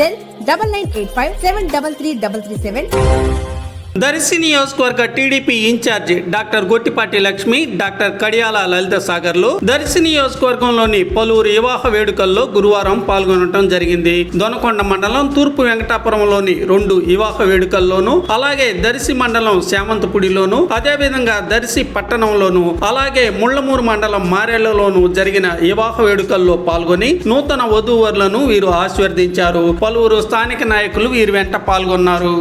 Cell double nine eight five seven double three double three seven Darsi నియోజకవర్గ TDP incharge doctor Gottipati Lakshmi doctor Kadiyala Lalitha సాగర్లు Darsi నియోజకవర్గంలోని పలువురు వివాహ వేడుకల్లో గురువారం పాల్గొనడం జరిగింది. దొనకొండ మండలం తూర్పు వెంకటాపురంలోని రెండు వివాహ వేడుకల్లోనూ అలాగే దర్శి మండలం శామంతపుడిలోను అదేవిధంగా దర్శి పట్టణంలోను అలాగే ముళ్ళమూరు మండలం మారేళ్ళలోను జరిగిన వివాహ వేడుకల్లో పాల్గొని నూతన వధూవరులను వీరు ఆశీర్వదించారు. పలువురు స్థానిక నాయకులు వీరి వెంట పాల్గొన్నారు.